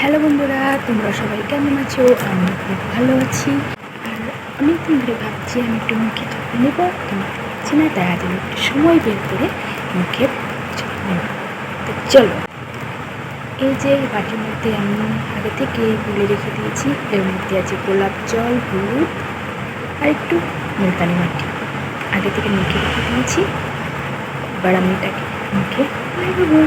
Hello বন্ধুরা, তোমরা সবাই কেমন আছো? আমি খুব ভালো আছি। আর অনেকদিন ধরে ভাবছি, আমি একটু মুখে যত্ন নেব। কিন্তু পারছি না, তাই আজ আমি একটু সময় বের করে মুখে যত্ন নেব। তো চলো, এই যে বাটির মধ্যে আমি আগে থেকে গুলে রেখে দিয়েছি। এর মধ্যে আছে গোলাপ জল, হলুদ আর একটু মুলতানি মাটি। আগে থেকে মুখে রেখে দিয়েছি। এবার আমি এটাকে মুখে লাগাবো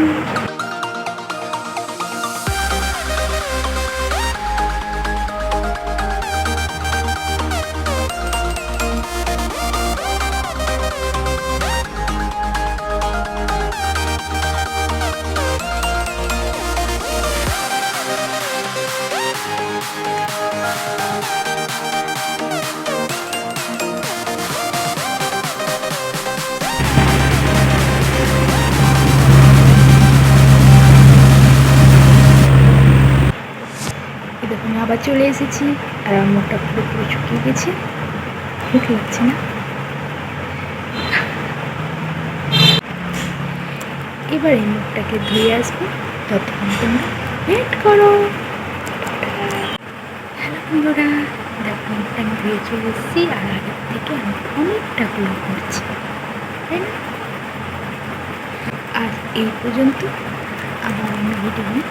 আবার চলে এসেছি আর আমার মুখটা পুরো পুরো শুকিয়ে গেছে। মুখ লাগছে না। এবার এই মুখটাকে ধুয়ে আসব। ততক্ষণ তোমরা ওয়েট করো। হ্যালো বন্ধুরা, দেখো মুখটা ধুয়ে চলে এসেছি আর আগের থেকে আমি অনেকটা গ্লো করছি। তাই না? আর এই পর্যন্ত আমার অন্য ভিডিও নিয়ে